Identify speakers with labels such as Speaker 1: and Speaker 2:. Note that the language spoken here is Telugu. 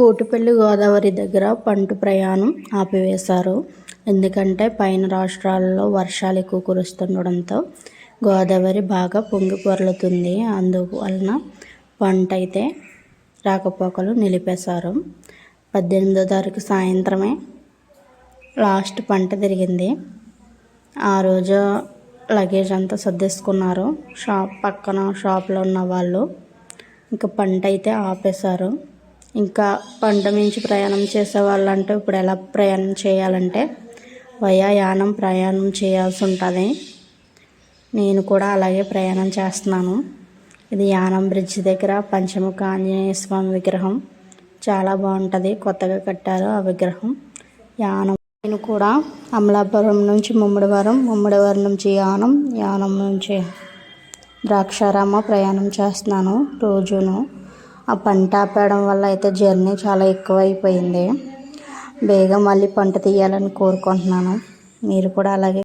Speaker 1: కోటిపల్లి గోదావరి దగ్గర పంట ప్రయాణం ఆపివేశారు. ఎందుకంటే పైన రాష్ట్రాల్లో వర్షాలు ఎక్కువ కురుస్తుండడంతో గోదావరి బాగా పొంగి పొరలుతుంది. అందువలన పంట అయితే రాకపోకలు నిలిపేశారు. పద్దెనిమిదో తారీఖు సాయంత్రమే లాస్ట్ పంట తిరిగింది. ఆ రోజు లగేజ్ అంతా సర్దేసుకున్నారు. షాప్ పక్కన షాప్లో ఉన్న వాళ్ళు. ఇంకా పంట అయితే ఆపేశారు. ఇంకా పంట మించి ప్రయాణం చేసే వాళ్ళంటే ఇప్పుడు ఎలా ప్రయాణం చేయాలంటే వయా యానం ప్రయాణం చేయాల్సి ఉంటుంది. నేను కూడా అలాగే ప్రయాణం చేస్తున్నాను. ఇది యానం బ్రిడ్జ్ దగ్గర పంచముఖ ఆంజనేయ స్వామి విగ్రహం. చాలా బాగుంటుంది. కొత్తగా కట్టారు ఆ విగ్రహం. యానం నేను కూడా అమలాపురం నుంచి ముమ్మడివారం ముమ్మడివారం నుంచి యానం యానం నుంచి ద్రాక్షారామ ప్రయాణం చేస్తున్నాను రోజును. ఆ పంట ఆపేయడం వల్ల అయితే జర్నీ చాలా ఎక్కువ అయిపోయింది బేగా మళ్ళీ పంట తీయాలని కోరుకుంటున్నాను. మీరు కూడా అలాగే